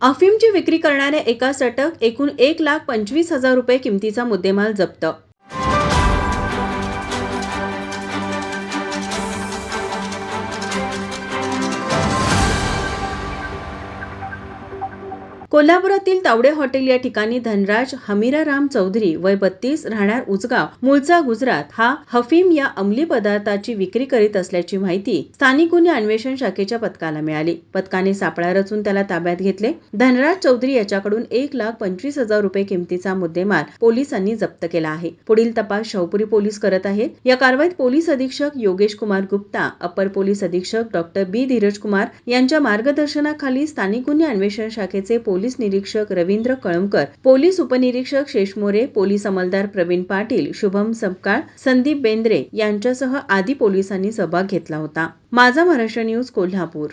अफीमची विक्री करणाऱ्या एका सटक एकूण एक लाख पंचवीस हजार रुपये किमतीचा मुद्देमाल जप्त कोल्हापुरातील तावडे हॉटेल या ठिकाणी धनराज हमीराराम चौधरी वय बत्तीस राहणार उचगाव मूळचा गुजरात हा हफीम या अंमली पदार्थाची विक्री करीत असल्याची माहिती स्थानिक गुन्हे अन्वेषण शाखेच्या पथकाला मिळाली. पथकाने सापळा रचून त्याला ताब्यात घेतले. धनराज चौधरी याच्याकडून एक लाख पंचवीस हजार रुपये किमतीचा मुद्देमाल पोलिसांनी जप्त केला आहे. पुढील तपास शाहपुरी पोलीस करत आहेत. या कारवाईत पोलीस अधीक्षक योगेश कुमार गुप्ता अपर पोलीस अधीक्षक डॉक्टर बी. धीरज कुमार यांच्या मार्गदर्शनाखाली स्थानिक गुन्हे अन्वेषण शाखेचे पोलीस निरीक्षक रवींद्र कळमकर पोलीस उपनिरीक्षक शेषमोरे पोलीस अंमलदार प्रवीण पाटील शुभम सपकाळ संदीप बेंद्रे यांच्यासह आदी पोलिसांनी सहभाग घेतला होता. माझा महाराष्ट्र न्यूज कोल्हापूर.